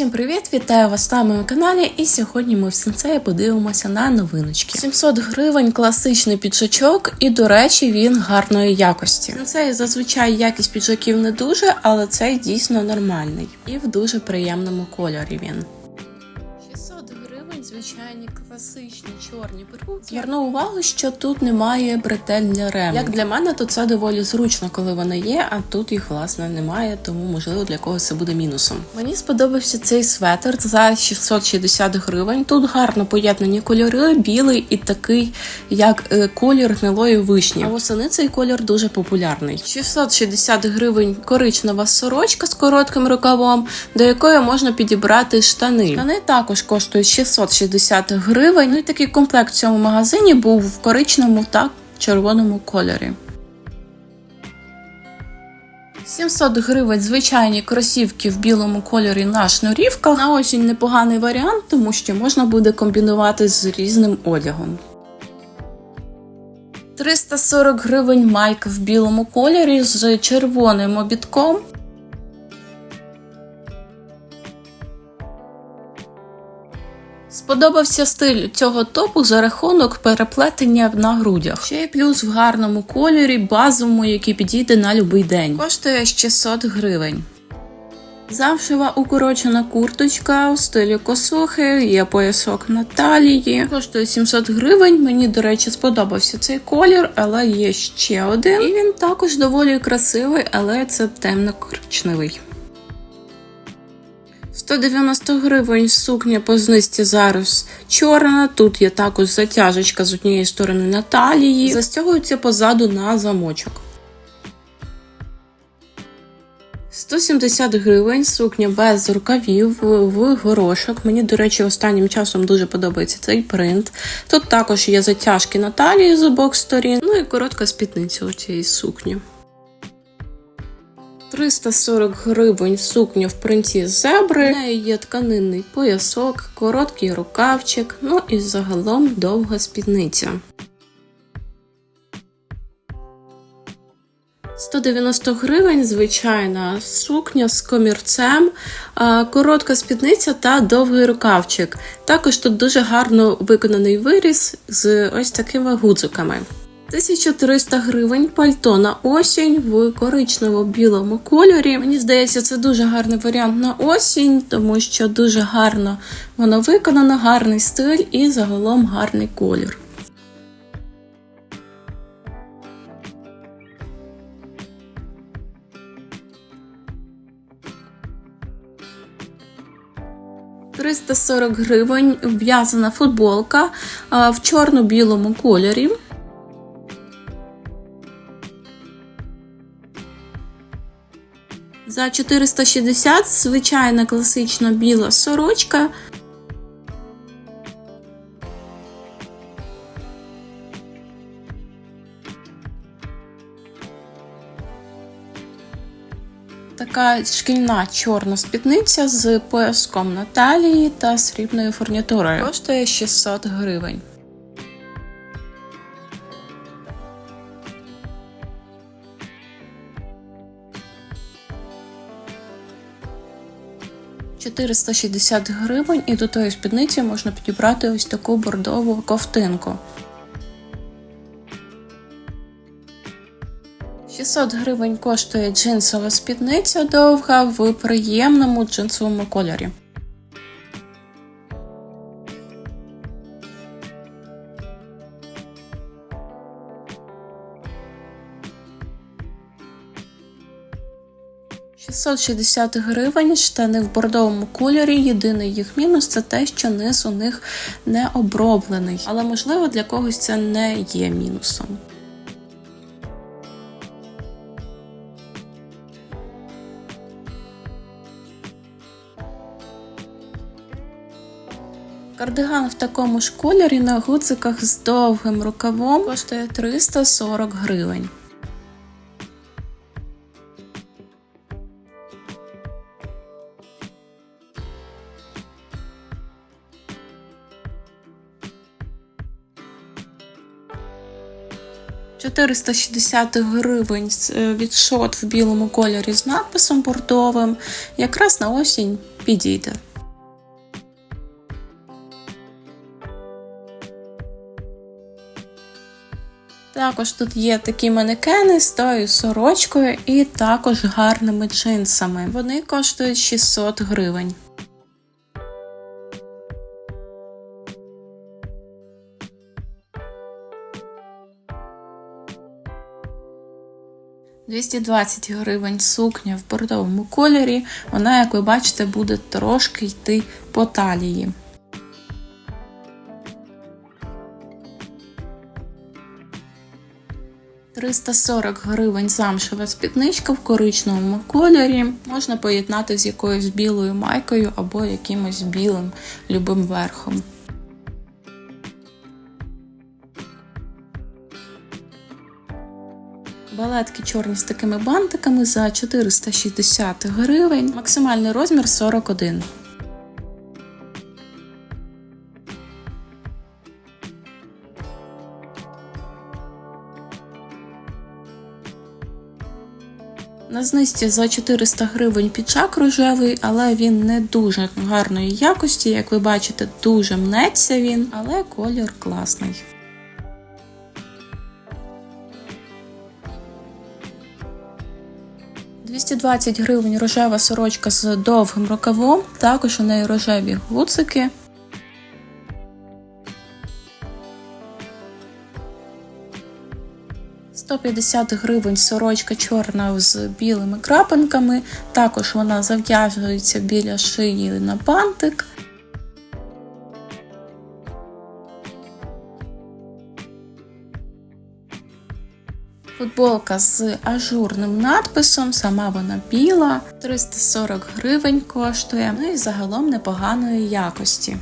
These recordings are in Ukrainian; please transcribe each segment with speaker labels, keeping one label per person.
Speaker 1: Усім привіт! Вітаю вас на моєму каналі. І сьогодні ми в сенсеї подивимося на новиночки. 700 гривень класичний піджачок, і до речі, він гарної якості. Сенсеї зазвичай якість піджаків не дуже, але цей дійсно нормальний і в дуже приємному кольорі він. 600 гривень, звичайні класичні чорні перуки. Зверну увагу, що тут немає бретель для рему. Як для мене, то це доволі зручно, коли вони є, а тут їх власне немає, тому можливо для когось це буде мінусом. Мені сподобався цей светр за 660 гривень. Тут гарно поєднані кольори, білий і такий, як е, колір гнилої вишні. А восени цей колір дуже популярний. 660 гривень коричнева сорочка з коротким рукавом, до якої можна підібрати штани. Штани також коштують 660 гривень. Ну і такий комплект в цьому магазині був в коричневому та червоному кольорі. 700 гривень звичайні кросівки в білому кольорі на шнурівках. На осінь непоганий варіант, тому що можна буде комбінувати з різним одягом. 340 гривень майка в білому кольорі з червоним обідком. Сподобався стиль цього топу за рахунок переплетення на грудях. Ще й плюс в гарному кольорі, базовому, який підійде на будь-який день. Коштує 600 гривень. Замшева укорочена курточка у стилі косухи, є поясок на талії. Коштує 700 гривень. Мені, до речі, сподобався цей колір, але є ще один. І він також доволі красивий, але це темно-коричневий. 190 гривень сукня по знизці зараз чорна. Тут є також затяжечка з однієї сторони на талії. Застягується позаду на замочок. 170 гривень сукня без рукавів в горошок. Мені, до речі, останнім часом дуже подобається цей принт. Тут також є затяжки на талії з обох сторін, ну і коротка спідниця у цієї сукні. 340 гривень сукня в принті зебри. В неї є тканинний поясок, короткий рукавчик, ну і загалом довга спідниця. 190 гривень звичайна сукня з комірцем, коротка спідниця та довгий рукавчик. Також тут дуже гарно виконаний виріз з ось такими гудзиками. 1300 гривень пальто на осінь в коричнево-білому кольорі. Мені здається, це дуже гарний варіант на осінь, тому що дуже гарно воно виконано, гарний стиль і загалом гарний колір. Триста сорок гривень в'язана футболка в чорно-білому кольорі. За 460 звичайна класична біла сорочка. Така шкільна чорна спідниця з пояском на талії та срібною фурнітурою. Коштує 600 гривень. – 460 гривень, і до тої спідниці можна підібрати ось таку бордову ковтинку. 600 гривень коштує джинсова спідниця довга в приємному джинсовому кольорі. Шістсот шістдесят гривень, штани в бордовому кольорі. Єдиний їх мінус це те, що низ у них не оброблений. Але можливо для когось це не є мінусом. Кардиган в такому ж кольорі на гудзиках з довгим рукавом коштує 340 гривень. 460 гривень е, відшот в білому кольорі з надписом бордовим. Якраз на осінь підійде. Також тут є такі манекени з тою сорочкою і також гарними джинсами. Вони коштують 600 гривень. «220 гривень сукня в бордовому кольорі. Вона, як ви бачите, буде трошки йти по талії. «340 гривень замшева спідничка в коричневому кольорі. Можна поєднати з якоюсь білою майкою або якимось білим любим верхом. Балетки чорні з такими бантиками за 460 гривень. Максимальний розмір 41. На знижці за 400 гривень піджак рожевий, але він не дуже гарної якості. Як ви бачите, дуже мнеться він, але колір класний. – 220 гривень рожева сорочка з довгим рукавом, також у неї рожеві гуцики. – 150 гривень сорочка чорна з білими крапинками. Також вона зав'язується біля шиї на бантик. Футболка з ажурним надписом, сама вона біла, 340 гривень коштує, ну і загалом непоганої якості.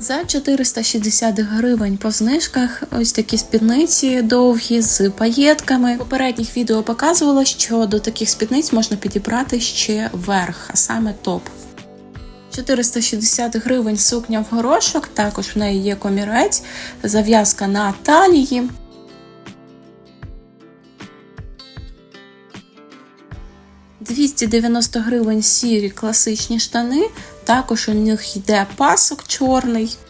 Speaker 1: За 460 гривень по знижках ось такі спідниці довгі з паєтками. В попередніх відео показувала, що до таких спідниць можна підібрати ще верх, а саме топ. 460 гривень сукня в горошок, також в неї є комірець, зав'язка на талії. «290 гривень сірі класичні штани, також у них йде пасок чорний. –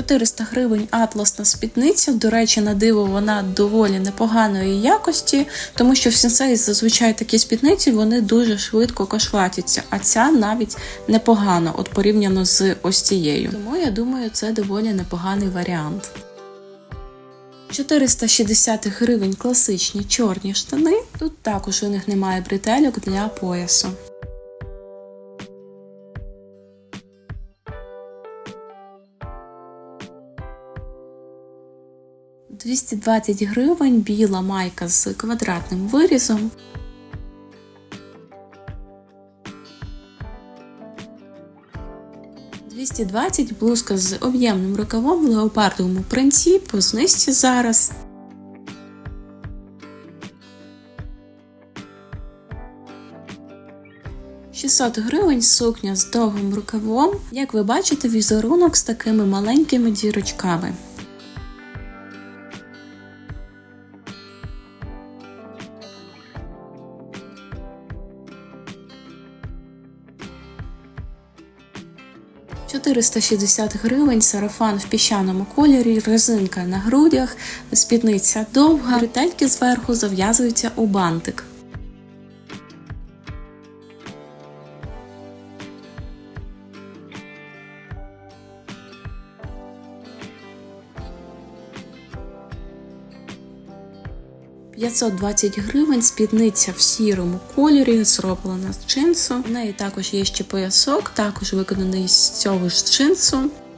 Speaker 1: 400 гривень атласна спідниця. До речі, на диво вона доволі непоганої якості, тому що в сенсеї зазвичай такі спідниці вони дуже швидко кошлатяться, а ця навіть непогана, от порівняно з ось цією. Тому я думаю, це доволі непоганий варіант. 460 гривень класичні чорні штани. Тут також у них немає бретельок для поясу. – 220 гривень біла майка з квадратним вирізом. – 220 блузка з об'ємним рукавом в леопардовому принці по знижці зараз. – 600 гривень сукня з довгим рукавом. Як ви бачите, візерунок з такими маленькими дірочками. – 460 гривень, сарафан в піщаному кольорі, резинка на грудях, спідниця довга, ретельки зверху зав'язуються у бантик. – 520 гривень, спідниця в сірому кольорі, зроблена з джинсу. В неї також є ще поясок, також виконаний з цього ж джинсу. –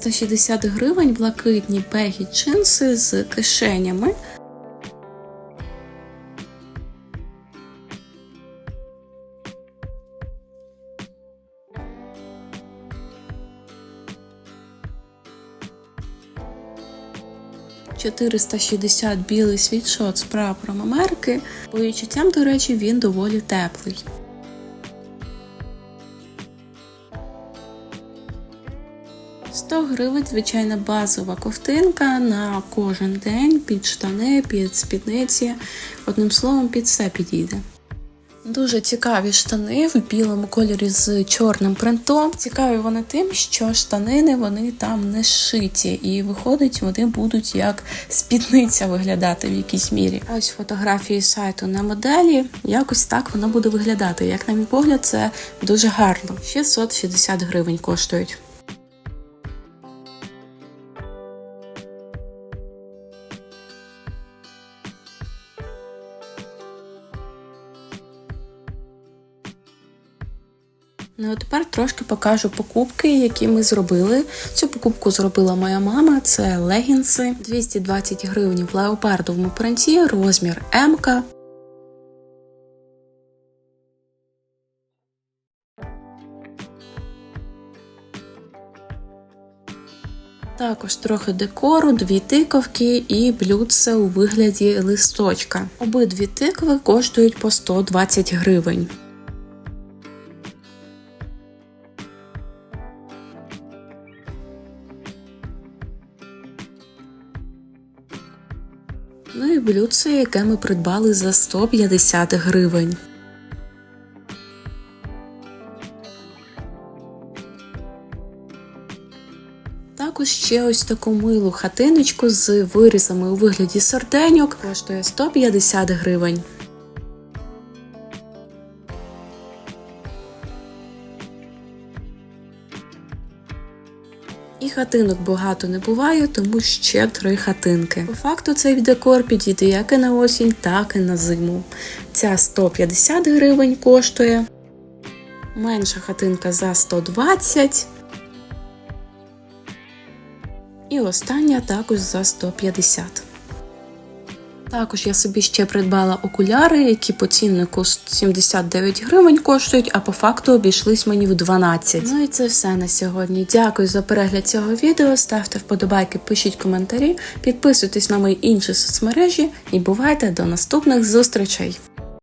Speaker 1: 160 гривень блакитні пегі джинси з кишенями. «460 білий світшот з прапором Америки. По відчуттям, до речі, він доволі теплий. «100 гривень звичайна базова ковтинка на кожен день під штани, під спідниці. Одним словом, під все підійде. Дуже цікаві штани в білому кольорі з чорним принтом. Цікаві вони тим, що штанини вони там не шиті, і виходить, вони будуть як спідниця виглядати в якійсь мірі. Ось фотографії сайту на моделі. Якось так воно буде виглядати. Як на мій погляд, це дуже гарно. 660 гривень коштують. Ну, а тепер трошки покажу покупки, які ми зробили. Цю покупку зробила моя мама. Це легінси 220 гривень в леопардовому принті, розмір М. Також трохи декору, дві тиковки і блюдце у вигляді листочка. Обидві тикви коштують по 120 гривень. Ну і блюдце, яке ми придбали за 150 гривень. Також ще ось таку милу хатиночку з вирізами у вигляді серденьок коштує 150 гривень. Хатинок багато не буває, тому ще три хатинки. По факту цей декор підійде як і на осінь, так і на зиму. Ця 150 гривень коштує. Менша хатинка за 120. І остання також за 150. Також я собі ще придбала окуляри, які по ціннику 79 гривень коштують, а по факту обійшлись мені в 12. Ну і це все на сьогодні. Дякую за перегляд цього відео. Ставте вподобайки, пишіть коментарі, підписуйтесь на мої інші соцмережі і бувайте до наступних зустрічей!